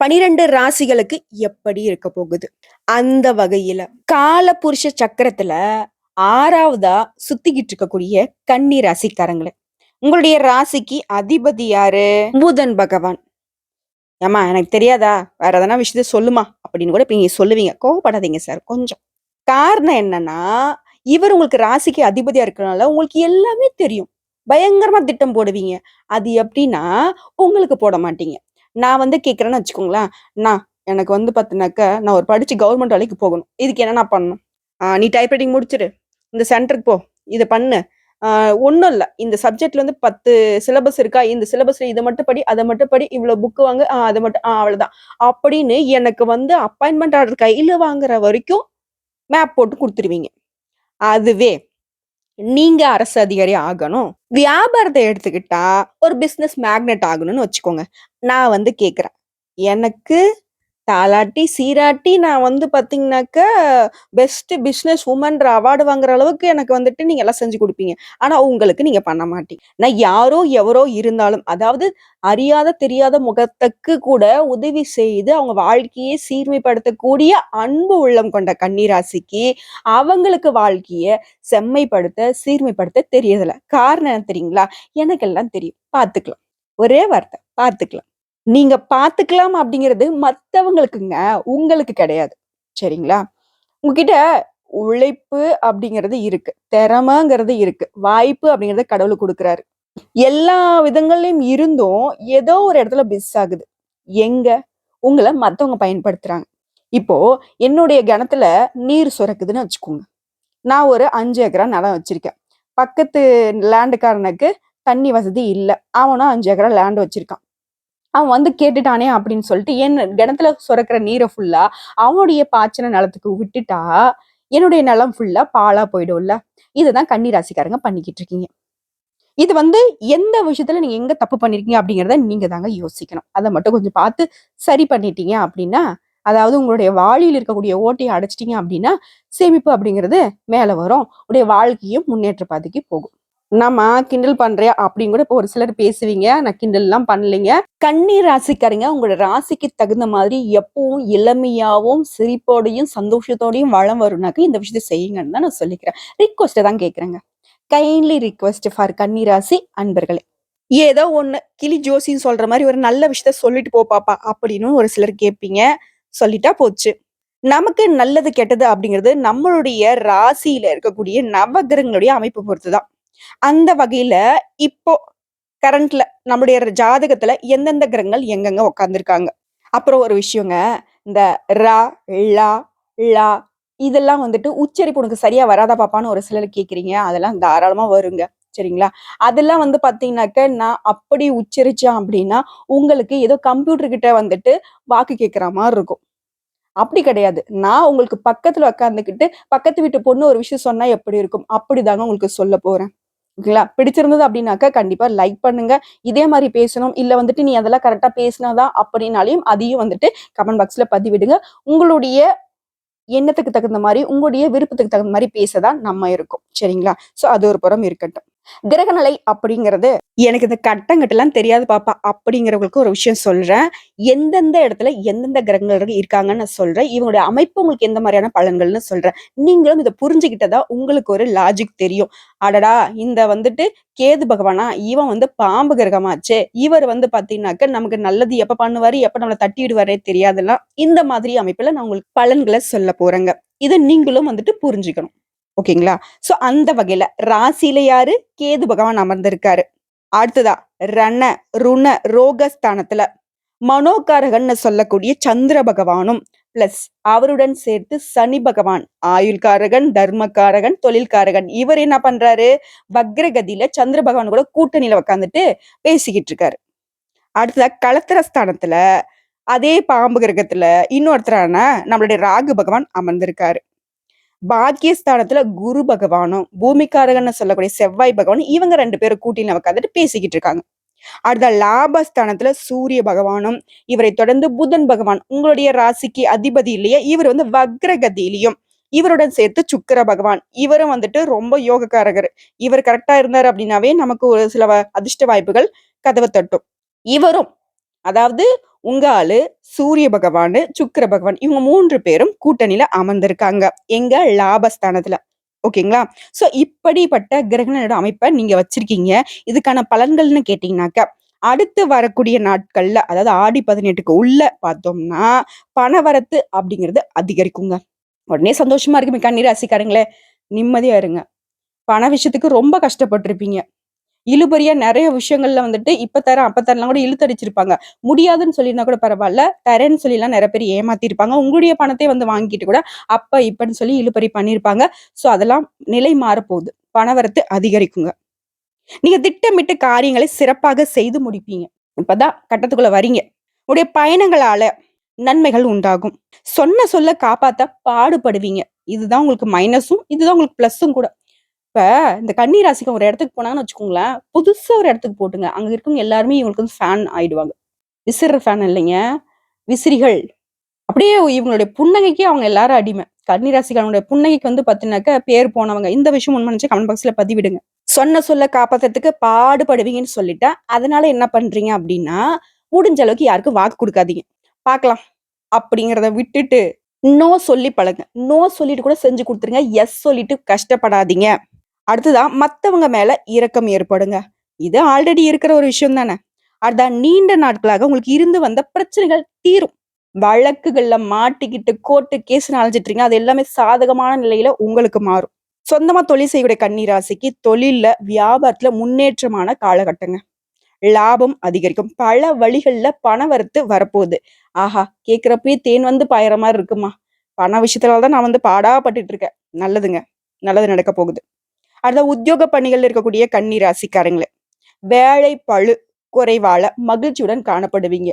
12 ராசிகளுக்கு எப்படி இருக்க போகுது? அந்த வகையில காலபுருஷ சக்கரத்துல ஆறாவதா சுத்திக்கிட்டு இருக்கக்கூடிய கன்னி ராசிக்காரங்களே. உங்களுடைய ராசிக்கு அதிபதி யாரு? புதன் பகவான். ஏம்மா எனக்கு தெரியாதா? வேற எதனா விஷயத்த சொல்லுமா? அப்படின்னு கூட இப்ப நீங்க சொல்லுவீங்க. கோவப்படாதீங்க சார் கொஞ்சம். காரணம் என்னன்னா, இவர் உங்களுக்கு ராசிக்கு அதிபதியா இருக்கிறனால உங்களுக்கு எல்லாமே தெரியும். பயங்கரமா திட்டம் போடுவீங்க. அது எப்படின்னா, உங்களுக்கு போட மாட்டீங்க. நான் வந்து கேட்குறேன்னு வச்சுக்கோங்களேன், நான் எனக்கு வந்து பாத்தீனாக்க, நான் ஒரு படித்து கவர்மெண்ட் வேலைக்கு போகணும். இதுக்கு என்னண்ணா பண்ணணும்?" நீ டைப்ரைட்டிங் முடிச்சிரு இந்த சென்டருக்கு போ. இதை பண்ணு. ஒன்றும் இல்லை இந்த சப்ஜெக்ட்ல வந்து 10 சிலபஸ் இருக்கா? இந்த சிலபஸ்ல இதை மட்டும் படி, அதை மட்டும் படி. இவ்வளோ புக்கு வாங்க அதை மட்டும் ஆ அவ்வளோதான் அப்படின்னு எனக்கு வந்து அப்பாயின்மெண்ட் ஆர்டர் கையில் வாங்குற வரைக்கும் மேப் போட்டு கொடுத்துருவீங்க அதுவே நீங்க அரசு அதிகாரி ஆகணும். வியாபாரத்தை எடுத்துக்கிட்டா, ஒரு பிஸ்னஸ் மேக்னெட் ஆகணும்னு வச்சுக்கோங்க. நான் வந்து கேட்குறேன் எனக்கு தாலாட்டி, சீராட்டி நான் வந்து பார்த்தீங்கன்னாக்க பெஸ்ட் பிஸ்னஸ் உமன்ற அவார்டு வாங்குற அளவுக்கு எனக்கு வந்துட்டு நீங்கள் எல்லாம் செஞ்சு கொடுப்பீங்க ஆனால் உங்களுக்கு நீங்கள் பண்ண மாட்டீங்க. நான் யாரோ, எவரோ இருந்தாலும், அதாவது அறியாத, தெரியாத முகத்துக்கு கூட உதவி செய்து அவங்க வாழ்க்கையை சீர்மைப்படுத்தக்கூடிய அன்பு உள்ளம் கொண்ட கன்னிராசிக்கு அவங்களுக்கு வாழ்க்கையை செம்மைப்படுத்த, சீர்மைப்படுத்த தெரியதில்லை காரணம் என்ன தெரியுங்களா? எனக்கெல்லாம் தெரியும். பார்த்துக்கலாம் ஒரே வார்த்தை. பார்த்துக்கலாம் நீங்க பார்த்துக்கலாம் அப்படிங்கிறது மற்றவங்களுக்குங்க உங்களுக்கு கிடையாது. சரிங்களா? உங்ககிட்ட உழைப்பு அப்படிங்கிறது இருக்கு. திறமைங்கிறது இருக்கு. வாய்ப்பு அப்படிங்கிறத கடவுள் கொடுக்குறாரு எல்லா விதங்கள்லயும் இருந்தும், ஏதோ ஒரு இடத்துல மிஸ் ஆகுது. எங்க? உங்களை மற்றவங்க பயன்படுத்துறாங்க. இப்போ என்னுடைய கிணத்துல நீர் சுரக்குதுன்னு வச்சுக்கோங்க. நான் ஒரு அஞ்சு ஏக்கரா நிலம் வச்சிருக்கேன். பக்கத்து லேண்டுக்காரனுக்கு தண்ணி வசதி இல்லை அவனும் அஞ்சு ஏக்கரா லேண்ட் வச்சிருக்கான். அவன் வந்து கேட்டுட்டானே அப்படின்னு சொல்லிட்டு, என் கிணத்துல சுரக்கிற நீரை ஃபுல்லா அவனுடைய பாய்ச்சின நிலத்துக்கு விட்டுட்டா, என்னுடைய நிலம் ஃபுல்லா பாலா போயிடும்ல. இதுதான் கன்னி ராசிக்காரங்க பண்ணிக்கிட்டு இருக்கீங்க. இது வந்து எந்த விஷயத்துல நீங்க எங்க தப்பு பண்ணியிருக்கீங்க அப்படிங்கிறத நீங்க தாங்க யோசிக்கணும். அதை மட்டும் கொஞ்சம் பார்த்து சரி பண்ணிட்டீங்க அப்படின்னா, அதாவது உங்களுடைய வாளியில இருக்கக்கூடிய ஓட்டையை அடைச்சிட்டீங்க அப்படின்னா, சேமிப்பு அப்படிங்கிறது மேலே வரும். உடைய வாழ்க்கையும் முன்னேற்ற பாதைக்கு போகும். நம்ம கிண்டல் பண்றியா?" அப்படின்னு கூட இப்போ ஒரு சிலர் பேசுவீங்க. நான் கிண்டல்லாம் பண்ணலைங்க. கன்னி ராசிக்காரங்க உங்களோட ராசிக்கு தகுந்த மாதிரி எப்பவும் இளமையாவும், சிரிப்போடையும், சந்தோஷத்தோடையும் வளம் வரும்னாக்க இந்த விஷயத்த செய்யுங்கன்னு தான் நான் சொல்லிக்கிறேன். ரிக்வெஸ்ட்ட தான் கேட்கிறேங்க. கைண்ட்லி ரிக்வெஸ்ட் ஃபார் கன்னி ராசி அன்பர்களே. ஏதோ ஒண்ணு கிளி ஜோசின்னு சொல்ற மாதிரி ஒரு நல்ல விஷயத்த சொல்லிட்டு போ பாப்பா அப்படின்னு ஒரு சிலர் கேட்பீங்க. சொல்லிட்டா போச்சு. நமக்கு நல்லது, கெட்டது அப்படிங்கிறது நம்மளுடைய ராசியில இருக்கக்கூடிய நவகிரகங்களுடைய அமைப்பு பொறுத்து தான். அந்த வகையில இப்போ கரண்ட்ல நம்முடைய ஜாதகத்துல எந்தெந்த கிரகங்கள் எங்கெங்க உட்கார்ந்திருக்காங்க. அப்புறம் ஒரு விஷயங்க. இந்த ரா ழ, லா இதெல்லாம் வந்துட்டு உச்சரிப்பு உனக்கு சரியா வராதா பாப்பான்னு ஒரு சிலர் கேட்கிறீங்க. அதெல்லாம் தாராளமா வருங்க. சரிங்களா? அதெல்லாம் வந்து பாத்தீங்கன்னாக்க, நான் அப்படி உச்சரிச்சேன் அப்படின்னா, உங்களுக்கு ஏதோ கம்ப்யூட்டர் கிட்ட வந்துட்டு வாக்கு கேட்கிற மாதிரி இருக்கும். அப்படி கிடையாது. நான் உங்களுக்கு பக்கத்துல உட்கார்ந்துகிட்டு, பக்கத்து வீட்டு பொண்ணு ஒரு விஷயம் சொன்னா எப்படி இருக்கும்? அப்படிதாங்க உங்களுக்கு சொல்ல போறேன். ஓகேங்களா? பிடிச்சிருந்தது அப்படின்னாக்க கண்டிப்பா லைக் பண்ணுங்க. இதே மாதிரி பேசணும். இல்ல வந்துட்டு நீ அதெல்லாம் கரெக்டாக பேசினாதான் அப்படின்னாலையும் அதையும் வந்துட்டு கமெண்ட் பாக்ஸ்ல பதிவிடுங்க. உங்களுடைய எண்ணத்துக்கு தகுந்த மாதிரி உங்களுடைய விருப்பத்துக்கு தகுந்த மாதிரி பேச தான் நம்ம இருக்கோம். சரிங்களா? சோ அது ஒரு புறம் இருக்கட்டும். கிரகநிலை அப்படிங்கிறது எனக்கு இந்த கட்டங்கட்டெல்லாம் தெரியாது பாப்பா. அப்படிங்கிறவங்களுக்கு ஒரு விஷயம் சொல்றேன். எந்தெந்த இடத்துல எந்தெந்த கிரகங்கள் இருக்காங்கன்னு நான் சொல்றேன். இவங்களுடைய அமைப்பு உங்களுக்கு எந்த மாதிரியான பலன்கள்னு சொல்றேன். நீங்களும் இதை புரிஞ்சுக்கிட்டதா உங்களுக்கு ஒரு லாஜிக் தெரியும். அடடா இந்த வந்துட்டு கேது பகவானா இவன் வந்து பாம்பு கிரகமாச்சே. இவர் வந்து பாத்தீங்கன்னாக்க நமக்கு நல்லது எப்ப பண்ணுவாரு எப்ப நம்மளை தட்டி விடுவாரே தெரியாதெல்லாம் இந்த மாதிரி அமைப்புல நான் உங்களுக்கு பலன்களை சொல்ல போறேங்க. இதை நீங்களும் வந்துட்டு புரிஞ்சுக்கணும். ஓகேங்களா? ஸோ அந்த வகையில ராசியில யாரு? கேது பகவான் அமர்ந்திருக்காரு. அடுத்ததா ரண ருண ரோகஸ்தானத்துல மனோகாரகன்னு சொல்லக்கூடிய சந்திர பகவானும் பிளஸ் அவருடன் சேர்த்து சனி பகவான் ஆயுள்காரகன் தர்மகாரகன் தொழில்காரகன் இவர் என்ன பண்றாரு? வக்ரகதியில சந்திர பகவான் கூட கூட்டணியில உட்காந்துட்டு பேசிக்கிட்டு இருக்காரு அடுத்ததா களத்திரஸ்தானத்துல அதே பாம்பு கிரகத்துல இன்னொருத்தரான நம்மளுடைய ராகு பகவான் அமர்ந்திருக்காரு. பாக்கியஸ்தானத்துல குரு பகவானும் பூமிக்காரகன்னு சொல்லக்கூடிய செவ்வாய் பகவானும் இவங்க ரெண்டு பேரும் கூட்டி நமக்கு வந்துட்டு பேசிக்கிட்டு இருக்காங்க. அடுத்த லாபஸ்தானத்துல சூரிய பகவானும் இவரை தொடர்ந்து புதன் பகவான் உங்களுடைய ராசிக்கு அதிபதி இல்லையா இவர் வந்து வக்ரகதியிலையும் இவருடன் சேர்த்து சுக்கர பகவான் இவரும் வந்துட்டு ரொம்ப யோகக்காரகர். இவர் கரெக்டா இருந்தார் அப்படின்னாவே நமக்கு ஒரு சில அதிர்ஷ்ட வாய்ப்புகள் கதவை தட்டும். இவரும் அதாவது உங்க ஆளு சூரிய பகவான் சுக்கர பகவான் இவங்க மூன்று பேரும் கூட்டணியில அமர்ந்திருக்காங்க. எங்க லாபஸ்தானத்துல. ஓகேங்களா? சோ இப்படிப்பட்ட கிரகணோட அமைப்பை நீங்க வச்சிருக்கீங்க. இதுக்கான பலன்கள்னு கேட்டீங்கன்னாக்க அடுத்து வரக்கூடிய நாட்கள்ல அதாவது ஆடி பதினெட்டுக்கு உள்ள பார்த்தோம்னா பணவரத்து அப்படிங்கிறது அதிகரிக்குங்க. உடனே சந்தோஷமா இருக்கு கண்ணீர் ராசிக்காரங்களே. நிம்மதியா இருங்க. பண விஷயத்துக்கு ரொம்ப கஷ்டப்பட்டிருப்பீங்க. இழுபறியா நிறைய விஷயங்கள்ல வந்துட்டு இப்ப தரேன் அப்ப தரலாம் கூட இழுத்தடிச்சிருப்பாங்க. முடியாதுன்னு சொல்லியிருந்தா கூட பரவாயில்ல. தரேன்னு சொல்லி எல்லாம் நிறைய பேர் ஏமாத்திருப்பாங்க. உங்களுடைய பணத்தை வந்து வாங்கிட்டு கூட அப்ப இப்பன்னு சொல்லி இழுபறி பண்ணிருப்பாங்க. சோ அதெல்லாம் நிலை மாறப்போகுது. பணவரத்து அதிகரிக்குங்க. நீங்க திட்டமிட்டு காரியங்களை சிறப்பாக செய்து முடிப்பீங்க. இப்பதான் கட்டத்துக்குள்ள வரீங்க. உடைய பயணங்களால நன்மைகள் உண்டாகும். சொன்ன சொல்ல காப்பாத்த பாடுபடுவீங்க. இதுதான் உங்களுக்கு மைனஸும் இதுதான் உங்களுக்கு பிளஸும் கூட. இப்ப இந்த கன்னி ராசிக்கு ஒரு இடத்துக்கு போனாங்கன்னு வச்சுக்கோங்களேன் புதுசா ஒரு இடத்துக்கு போட்டுங்க. அங்க இருக்கவங்க எல்லாருமே இவங்களுக்கு வந்து ஃபேன் ஆயிடுவாங்க. விசிற ஃபேன் இல்லைங்க. விசிறிகள். அப்படியே இவங்களுடைய புன்னகைக்கு அவங்க எல்லாரும் அடிமை. கன்னி ராசிக்காரனுடைய புன்னகைக்கு வந்து பாத்தீங்கன்னாக்க பேர் போனவங்க. இந்த விஷயம் உண்மை நினைச்சு கமெண்ட் பாக்ஸ்ல பதிவிடுங்க. சொன்ன சொல்ல காப்பாத்துறதுக்கு பாடுபடுவீங்கன்னு சொல்லிட்டேன். அதனால என்ன பண்றீங்க அப்படின்னா முடிஞ்ச அளவுக்கு யாருக்கும் வாக்கு கொடுக்காதீங்க. பார்க்கலாம். அப்படிங்கிறத விட்டுட்டு நோ சொல்லி பழங்க நோ சொல்லிட்டு கூட செஞ்சு கொடுத்துருங்க. எஸ் சொல்லிட்டு கஷ்டப்படாதீங்க. அடுத்ததான் மற்றவங்க மேல இரக்கம் ஏற்படுங்க. இது ஆல்ரெடி இருக்கிற ஒரு விஷயம் தானே. அதான் நீண்ட நாட்களாக உங்களுக்கு இருந்து வந்த பிரச்சனைகள் தீரும். வழக்குகள்ல மாட்டிக்கிட்டு கோர்ட்டு கேஸ் அழைஞ்சிட்டு அது எல்லாமே சாதகமான நிலையில உங்களுக்கு மாறும். சொந்தமா தொழில் செய்யக்கூடிய கன்னிராசிக்கு தொழில்ல வியாபாரத்துல முன்னேற்றமான காலகட்டங்க. லாபம் அதிகரிக்கும். பல வழிகள்ல பண வரத்து வரப்போகுது. ஆஹா கேக்குறப்பயே தேன் வந்து பாயிற மாதிரி இருக்குமா? பண விஷயத்துலதான் நான் வந்து பாடாப்பட்டுட்டு இருக்கேன். நல்லதுங்க. நல்லது நடக்க போகுது. அடுத்த உத்தியோக பணிகள் இருக்கக்கூடிய கன்னி ராசிக்காரங்களே வேலை பழு குறைவால மகிழ்ச்சியுடன் காணப்படுவீங்க.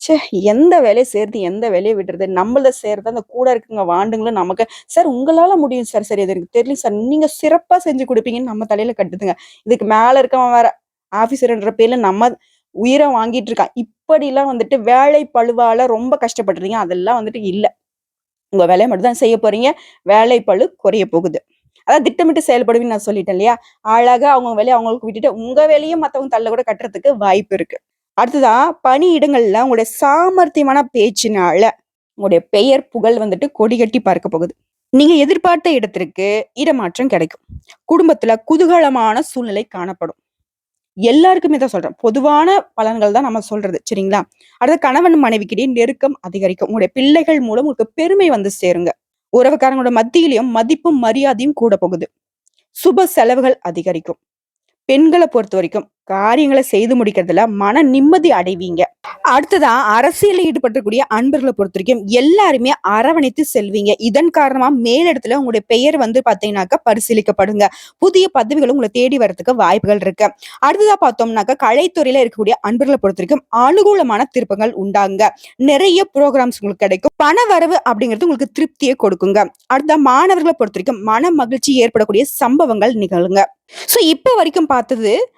சே எந்த வேலையை சேர்த்து எந்த வேலையை விடுறது? நம்மள சேர்த்து அந்த கூட இருக்குங்க வாண்டுங்களும் நமக்கு சார் உங்களால முடியும் சார் சரி அது எனக்கு தெரியல சார் நீங்க சிறப்பா செஞ்சு கொடுப்பீங்கன்னு நம்ம தலையில கட்டுதுங்க. இதுக்கு மேல இருக்கவன் வேற ஆபீசர்ன்ற பேர்ல நம்ம உயிரை வாங்கிட்டு இருக்கான். இப்படிலாம் வந்துட்டு வேலை பழுவால ரொம்ப கஷ்டப்படுறீங்க அதெல்லாம் வந்துட்டு இல்லை. உங்க வேலையை மட்டும் தான் செய்ய போறீங்க வேலை பழு குறைய போகுது. அதாவது திட்டமிட்டு செயல்படுவேன்னு நான் சொல்லிட்டேன் இல்லையா? அழகா அவங்க வேலையை அவங்களுக்கு விட்டுட்டு உங்க வேலையும் மத்தவங்க தள்ள கூட கட்டுறதுக்கு வாய்ப்பு இருக்கு. அடுத்ததான் பணி இடங்கள்ல உங்களுடைய சாமர்த்தியமான பேச்சினால உங்களுடைய பெயர் புகழ் வந்துட்டு கொடி கட்டி பார்க்க போகுது. நீங்க எதிர்பார்த்த இடத்திற்கு இடமாற்றம் கிடைக்கும். குடும்பத்துல குதூகலமான சூழ்நிலை காணப்படும். எல்லாருக்குமே தான் சொல்றேன். பொதுவான பலன்கள் தான் நம்ம சொல்றது. சரிங்களா? அடுத்த கணவன் மனைவிக்கிடையே நெருக்கம் அதிகரிக்கும். உங்களுடைய பிள்ளைகள் மூலம் உங்களுக்கு பெருமை வந்து சேருங்க. உறவுக்காரங்களோட மத்தியிலையும் மதிப்பும் மரியாதையும் கூட போகுது. சுப செலவுகள் அதிகரிக்கும். பெண்களை பொறுத்த வரைக்கும் காரியங்களை செய்து முடிக்கிறதுல மன நிம்மதி அடைவீங்க. அடுத்ததா அரசியலில் ஈடுபட்டக்கூடிய அன்பர்களை பொறுத்த வரைக்கும் எல்லாருமே அரவணைத்து செல்வீங்க. இதன் காரணமா மேலிடத்துல உங்களுடைய பெயர் வந்து பாத்தீங்கன்னாக்கா பரிசீலிக்கப்படுங்க. புதிய பதவிகளும் உங்களை தேடி வரதுக்கு வாய்ப்புகள் இருக்கு. அடுத்ததா பார்த்தோம்னாக்கா கலைத்துறையில இருக்கக்கூடிய அன்பர்களை பொறுத்த வரைக்கும் அனுகூலமான திருப்பங்கள் உண்டாங்க நிறைய ப்ரோக்ராம்ஸ் உங்களுக்கு கிடைக்கும். பண வரவு அப்படிங்கிறது உங்களுக்கு திருப்தியை கொடுக்குங்க. அடுத்த மாணவர்களை பொறுத்த வரைக்கும் மன மகிழ்ச்சி ஏற்படக்கூடிய சம்பவங்கள் நிகழுங்க. சோ இப்ப வரைக்கும் பார்த்தது.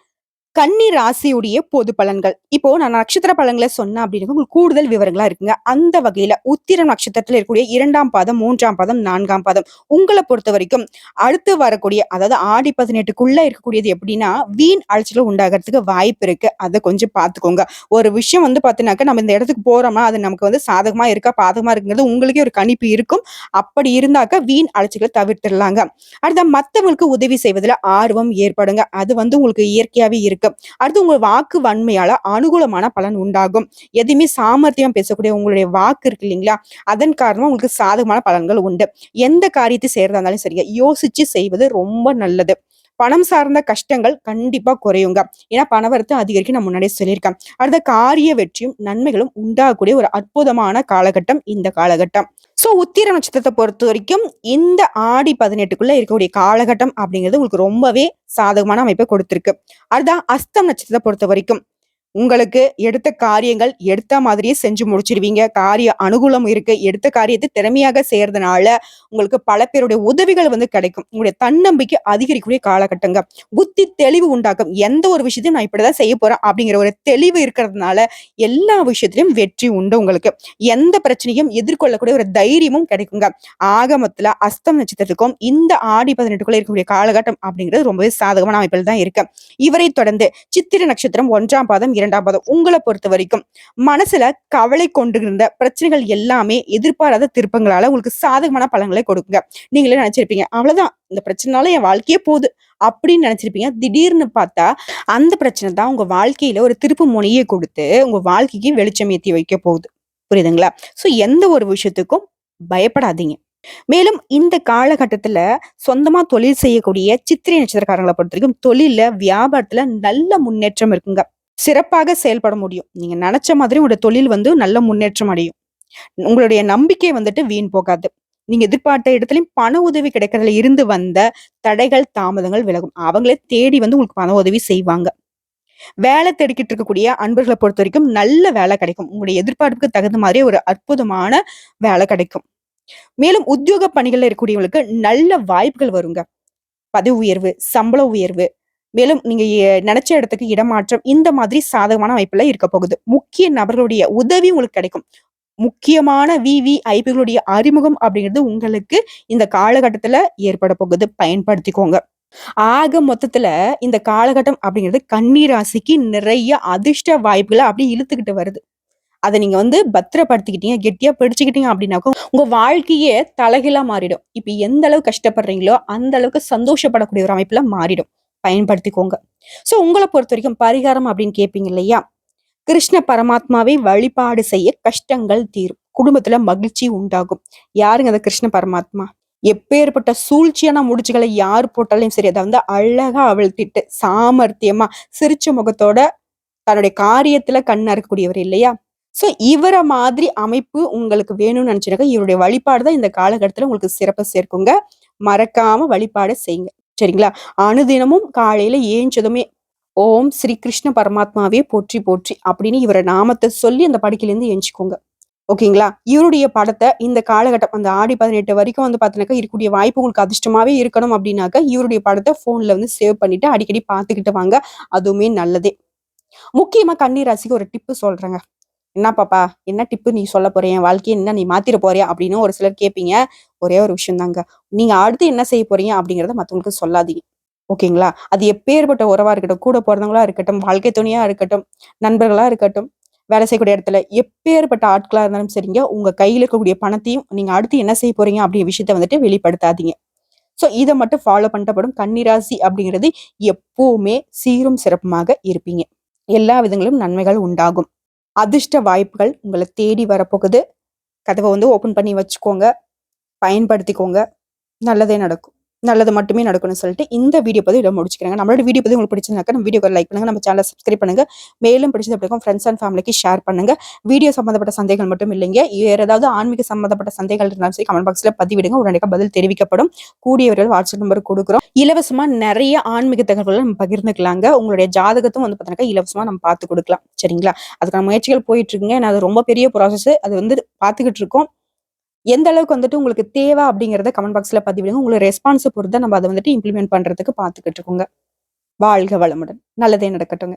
கன்னி ராசியுடைய பொது பலன்கள். இப்போ நான் நட்சத்திர பலன்களை சொன்னேன் அப்படின்னு உங்களுக்கு கூடுதல் விவரங்களா இருக்குங்க. அந்த வகையில உத்திரம் நட்சத்திரத்தில் இருக்கக்கூடிய இரண்டாம் பாதம் மூன்றாம் பாதம் நான்காம் பாதம் உங்களை பொறுத்த வரைக்கும் அடுத்து வரக்கூடிய அதாவது ஆடி பதினெட்டுக்குள்ள இருக்கக்கூடியது எப்படின்னா வீண் அழைச்சல உண்டாகிறதுக்கு வாய்ப்பு இருக்கு. அதை கொஞ்சம் பார்த்துக்கோங்க. ஒரு விஷயம் வந்து பார்த்தீங்கன்னாக்கா நம்ம இந்த இடத்துக்கு போறோம்னா அது நமக்கு வந்து சாதகமா இருக்கா பாதகமா இருக்குங்கிறது உங்களுக்கே ஒரு கணிப்பு இருக்கும். அப்படி இருந்தாக்கா வீண் அழைச்சிகளை தவிர்த்திடலாங்க. அடுத்த மத்தவங்களுக்கு உதவி செய்வதில் ஆர்வம் ஏற்படுங்க. அது வந்து உங்களுக்கு இயற்கையாவே இருக்கு. அடுத்து உங்க வாக்கு வன்மையால அனுகூலமான பலன் உண்டாகும். எதுவுமே சாமர்த்தியம் பேசக்கூடிய உங்களுடைய வாக்கு இருக்கு இல்லைங்களா? அதன் காரணமா உங்களுக்கு சாதகமான பலன்கள் உண்டு. எந்த காரியத்தை செய்யறதா இருந்தாலும் சரிங்க. யோசிச்சு செய்வது ரொம்ப நல்லது. பணம் சார்ந்த கஷ்டங்கள் கண்டிப்பா குறையுங்க. ஏன்னா பணவரத்தை அதிகரிக்க நான் முன்னாடியே சொல்லியிருக்கேன். அடுத்த காரிய வெற்றியும் நன்மைகளும் உண்டாகக்கூடிய ஒரு அற்புதமான காலகட்டம் இந்த காலகட்டம். ஸோ உத்திர நட்சத்திரத்தை பொறுத்த வரைக்கும் இந்த ஆடி பதினெட்டுக்குள்ள இருக்கக்கூடிய காலகட்டம் அப்படிங்கிறது உங்களுக்கு ரொம்பவே சாதகமான அமைப்பை கொடுத்துருக்கு. அதுதான் அஸ்தம் நட்சத்திரத்தை பொறுத்த வரைக்கும். உங்களுக்கு எடுத்த காரியங்கள் எடுத்த மாதிரியே செஞ்சு முடிச்சிருவீங்க. காரிய அனுகூலம் இருக்கு. எடுத்த காரியத்தை திறமையாக செய்யறதுனால உங்களுக்கு பல பேருடைய உதவிகள் வந்து கிடைக்கும். உங்களுடைய தன்னம்பிக்கை அதிகரிக்கக்கூடிய காலகட்டங்க. புத்தி தெளிவு உண்டாக்கும். எந்த ஒரு விஷயத்தையும் நான் இப்படிதான் செய்ய போறேன் அப்படிங்கிற ஒரு தெளிவு இருக்கிறதுனால எல்லா விஷயத்திலும் வெற்றி உண்டு உங்களுக்கு. எந்த பிரச்சனையும் எதிர்கொள்ளக்கூடிய ஒரு தைரியமும் கிடைக்குங்க. ஆகமத்துல அஸ்தம் நட்சத்திரத்துக்கும் இந்த ஆடி பதினெட்டுக்குள்ள இருக்கக்கூடிய காலகட்டம் அப்படிங்கிறது ரொம்பவே சாதகமான அமைப்பில் தான் இருக்கு. இவரை தொடர்ந்து சித்திர நட்சத்திரம் ஒன்றாம் பாதம் இரண்டாம் பாதம் உங்களை பொறுத்த வரைக்கும் மனசுல கவலை கொண்டு இருந்த பிரச்சனைகள் எல்லாமே எதிர்பாராத திருப்பங்களால உங்களுக்கு சாதகமான பலன்களை கொடுக்குங்க. நீங்களே நினைச்சிருப்பீங்க அவ்வளவுதான் இந்த பிரச்சனைனால என் வாழ்க்கையே போகுது. அப்படின்னு நினைச்சிருப்பீங்க. திடீர்னு பார்த்தா அந்த பிரச்சனை தான் உங்க வாழ்க்கையில ஒரு திருப்பு முனையை கொடுத்து உங்க வாழ்க்கைக்கு வெளிச்சம் ஏத்தி வைக்க போகுது. புரியுதுங்களா? சோ எந்த ஒரு விஷயத்துக்கும் பயப்படாதீங்க. மேலும் இந்த காலகட்டத்துல சொந்தமா தொழில் செய்யக்கூடிய சித்திரை நட்சத்திரக்காரங்களை பொறுத்த வரைக்கும் தொழில வியாபாரத்துல நல்ல முன்னேற்றம் இருக்குங்க. சிறப்பாக செயல்பட முடியும். நீங்க நினைச்ச மாதிரி உங்களோட தொழில் வந்து நல்ல முன்னேற்றம் அடையும். உங்களுடைய நம்பிக்கை வந்துட்டு வீண் போகாது. நீங்க எதிர்பார்த்த இடத்துலயும் பண உதவி கிடைக்கிறதுல இருந்து வந்த தடைகள் தாமதங்கள் விலகும். அவங்களே தேடி வந்து உங்களுக்கு பண உதவி செய்வாங்க. வேலை தேடிக்கிட்டு இருக்கக்கூடிய அன்பர்களை பொறுத்த வரைக்கும் நல்ல வேலை கிடைக்கும். உங்களுடைய எதிர்பார்ப்புக்கு தகுந்த மாதிரி ஒரு அற்புதமான வேலை கிடைக்கும். மேலும் உத்தியோக பணிகள்ல இருக்கக்கூடியவங்களுக்கு நல்ல வாய்ப்புகள் வருங்க. பதவி உயர்வு சம்பள உயர்வு மேலும் நீங்க நினைச்ச இடத்துக்கு இடமாற்றம் இந்த மாதிரி சாதகமான அமைப்புல இருக்க போகுது. முக்கிய நபர்களுடைய உதவி உங்களுக்கு கிடைக்கும். முக்கியமான விவிஐபிகளுடைய அறிமுகம் அப்படிங்கிறது உங்களுக்கு இந்த காலகட்டத்துல ஏற்பட போகுது. பயன்படுத்திக்கோங்க. ஆக மொத்தத்துல இந்த காலகட்டம் அப்படிங்கிறது கண்ணீராசிக்கு நிறைய அதிர்ஷ்ட வாய்ப்புகளை அப்படி இழுத்துக்கிட்டு வருது. அதை நீங்க வந்து பத்திரப்படுத்திக்கிட்டீங்க கெட்டியா பிடிச்சுக்கிட்டீங்க அப்படின்னாக்கா உங்க வாழ்க்கையே தலைகீழா மாறிடும். இப்ப எந்த அளவுக்கு கஷ்டப்படுறீங்களோ அந்த அளவுக்கு சந்தோஷப்படக்கூடிய ஒரு அமைப்புல மாறிடும். பயன்படுத்திக்கோங்க. சோ உங்களை பொறுத்த வரைக்கும் பரிகாரம் அப்படின்னு கேட்பீங்க இல்லையா? கிருஷ்ண பரமாத்மாவை வழிபாடு செய்ய கஷ்டங்கள் தீரும். குடும்பத்துல மகிழ்ச்சி உண்டாகும். யாருங்க அந்த கிருஷ்ண பரமாத்மா? எப்பேற்பட்ட சூழ்ச்சியான முடிச்சுகளை யார் போட்டாலும் சரி அதை வந்து அழகா அவிழ்த்திட்டு சாமர்த்தியமா சிரிச்ச முகத்தோட தன்னுடைய காரியத்துல கண்ணா இருக்கக்கூடியவர் இல்லையா? சோ இவரை மாதிரி அமைப்பு உங்களுக்கு வேணும்னு நினைச்சிருக்க இவருடைய வழிபாடு தான் இந்த காலகட்டத்துல உங்களுக்கு சிறப்பு சேர்க்குங்க. மறக்காம வழிபாடு செய்யுங்க. சரிங்களா? அனுதினமும் காலையில ஏஞ்சதுமே ஓம் ஸ்ரீ கிருஷ்ண பரமாத்மாவே போற்றி போற்றி அப்படின்னு இவரை நாமத்தை சொல்லி அந்த படுக்கையிலேருந்து எஞ்சிக்கோங்க ஓகேங்களா? இவருடைய படத்தை இந்த காலகட்டம் அந்த ஆடி பதினெட்டு வரைக்கும் வந்து பார்த்தீங்கன்னாக்கா இருக்கக்கூடிய வாய்ப்பு உங்களுக்கு அதிர்ஷ்டமாவே இருக்கணும் அப்படின்னாக்கா இவருடைய படத்தை போன்ல வந்து சேவ் பண்ணிட்டு அடிக்கடி பார்த்துக்கிட்டு வாங்க. அதுவுமே நல்லதே. முக்கியமா கண்ணீர் ராசிக்கு ஒரு டிப்பு சொல்றேங்க. என்ன பாப்பா? என்ன டிப்பு நீ சொல்ல போறிய என் வாழ்க்கையை என்ன நீ மாத்திர போறியா? அப்படின்னு ஒரு சிலர் கேட்பீங்க ஒரே ஒரு விஷயம் தாங்க நீங்க அடுத்து என்ன செய்ய போறீங்க அப்படிங்கறத மத்தவங்களுக்கு சொல்லாதீங்க. ஓகேங்களா? அது எப்பேற்பட்ட உறவா இருக்கட்டும் கூட பிறந்தவங்களா இருக்கட்டும் வாழ்க்கை துணையா இருக்கட்டும் நண்பர்களா இருக்கட்டும் வேலை செய்யக்கூடிய இடத்துல எப்பேற்பட்ட ஆட்களா இருந்தாலும் சரிங்க உங்க கையில இருக்கக்கூடிய பணத்தையும் நீங்க அடுத்து என்ன செய்ய போறீங்க அப்படிங்கிற விஷயத்த வந்துட்டு வெளிப்படுத்தாதீங்க. ஸோ இதை மட்டும் ஃபாலோ பண்ணப்படும் கன்னிராசி அப்படிங்கிறது எப்பவுமே சீரும் சிறப்புமாக இருப்பீங்க. எல்லா விதங்களும் நன்மைகள் உண்டாகும். அதிர்ஷ்ட வாய்ப்புகள் உங்களை தேடி வரப்போகுது. கதவை வந்து ஓப்பன் பண்ணி வச்சுக்கோங்க. பயன்படுத்திக்கோங்க. நல்லதே நடக்கும். நல்லது மட்டுமே நடக்கணும்னு சொல்லிட்டு இந்த வீடியோ பதிவு இதை முடிச்சுக்கிறாங்க. நம்மளோட வீடியோ பதிவு உங்களுக்கு பிடிச்சிருந்தாக்க நம்ம வீடியோ லைக் பண்ணுங்க. நம்ம சேனலை சப்ஸ்கிரைப் பண்ணுங்க. மேலும் பிடிச்சது அப்படிக்கும் ஃப்ரெண்ட்ஸ் அண்ட் ஃபேமிலிக்கு ஷேர் பண்ணுங்க. வீடியோ சம்பந்தப்பட்ட சந்தேகங்கள் மட்டும் இல்லைங்க. வேறு ஏதாவது ஆன்மீக சம்மந்தப்பட்ட சந்தேகங்கள் இருந்தாலும் சரி கமெண்ட் பாக்ஸில் பதிவிடுங்க. உடனடியாக பதில் தெரிவிக்கப்படும். கூடியவர்கள் வாட்ஸ்அப் நம்பர் கொடுக்குறோம். இலவசமாக நிறைய ஆன்மீக தகவல்களை நம்ம பகிர்ந்துக்கலாங்க. உங்களுடைய ஜாதகத்தும் வந்து பார்த்தீங்கன்னா இலவசமாக நம்ம பார்த்து கொடுக்கலாம். சரிங்களா? அதுக்கான முயற்சிகள் போயிட்டு இருக்குங்க. அது ரொம்ப பெரிய ப்ராசஸ் அது வந்து பார்த்துக்கிட்டு இருக்கோம். எந்த அளவுக்கு வந்துட்டு உங்களுக்கு தேவை அப்படிங்கிறத கமெண்ட் பாக்ஸ்ல பதிவிடுங்க. உங்களுக்கு ரெஸ்பான்ஸை பொறுத்து நம்ம அதை வந்துட்டு இம்ப்ளிமெண்ட் பண்றதுக்கு பார்த்துக்கிட்டு இருக்கோங்க. வாழ்க வளமுடன். நல்லதே நடக்கட்டுங்க.